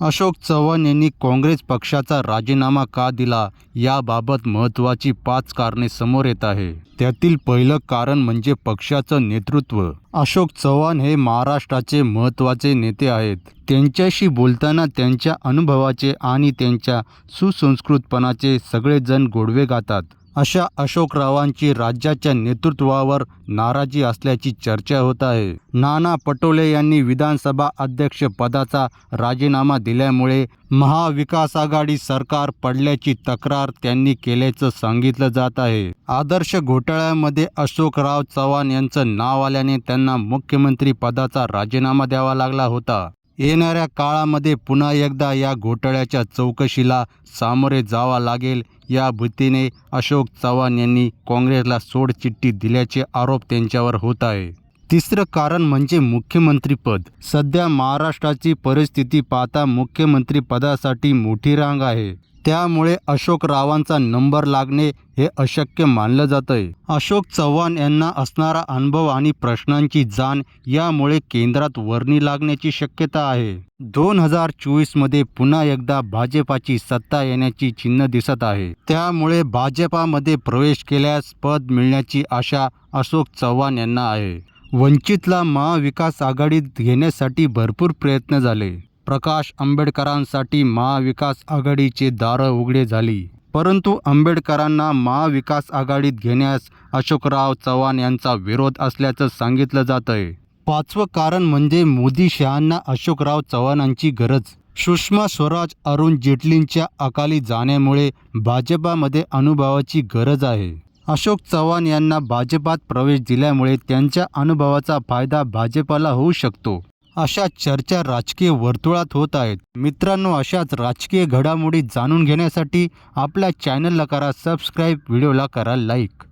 अशोक चव्हाण यांनी काँग्रेस पक्षाचा राजीनामा का दिला याबाबत महत्त्वाची पाच कारणे समोर येत आहे. त्यातील पहिलं कारण म्हणजे पक्षाचं नेतृत्व. अशोक चव्हाण हे महाराष्ट्राचे महत्त्वाचे नेते आहेत. त्यांच्याशी बोलताना त्यांच्या अनुभवाचे आणि त्यांच्या सुसंस्कृतपणाचे सगळेजण गोडवे गातात. अशा अशोकरावांची राज्याच्या नेतृत्वावर नाराजी असल्याची चर्चा होत आहे. नाना पटोले यांनी विधानसभा अध्यक्ष पदाचा राजीनामा दिल्यामुळे महाविकास आघाडी सरकार पडल्याची तक्रार त्यांनी केल्याचं सांगितलं जात आहे. आदर्श घोटाळ्यामध्ये अशोकराव चव्हाण यांचं नाव आल्याने त्यांना मुख्यमंत्री पदाचा राजीनामा द्यावा लागला होता. येणाऱ्या काळामध्ये पुन्हा एकदा या घोटाळ्याच्या चौकशीला सामोरे जावा लागेल या भीतीने अशोक चव्हाण यांनी काँग्रेसला सोडचिठ्ठी दिल्याचे आरोप त्यांच्यावर होत आहे. तिसरं कारण म्हणजे मुख्यमंत्रीपद सध्या महाराष्ट्राची परिस्थिती पाहता मुख्यमंत्रीपदासाठी मोठी रांग आहे. त्यामुळे अशोकरावांचा नंबर लागणे हे अशक्य मानलं जातंय. अशोक चव्हाण यांना असणारा अनुभव आणि प्रश्नांची जाण यामुळे केंद्रात वर्णी लागण्याची शक्यता आहे. दोन हजार चोवीसमध्ये पुन्हा एकदा भाजपाची सत्ता येण्याची चिन्ह दिसत आहे. त्यामुळे भाजपामध्ये प्रवेश केल्यास पद मिळण्याची आशा अशोक चव्हाण यांना आहे. वंचितला महाविकास आघाडीत घेण्यासाठी भरपूर प्रयत्न झाले. प्रकाश आंबेडकरांसाठी महाविकास आघाडीचे दारं उघडे झाली. परंतु आंबेडकरांना महाविकास आघाडीत घेण्यास अशोकराव चव्हाण यांचा विरोध असल्याचं सांगितलं जात आहे पाचवं कारण म्हणजे मोदी शहांना अशोकराव चव्हाणांची गरज. सुषमा स्वराज अरुण जेटलींच्या अकाली जाण्यामुळे भाजपामध्ये अनुभवाची गरज आहे. अशोक चव्हाण यांना भाजपात प्रवेश दिल्यामुळे त्यांच्या अनुभवाचा फायदा भाजपाला होऊ शकतो. अशा चर्चा राजकीय वर्तुळात होत आहेत. मित्रांनो अशाच राजकीय घडामोडी जाणून घेण्यासाठी आपल्या चॅनलला करा सबस्क्राईब व्हिडिओला करा लाईक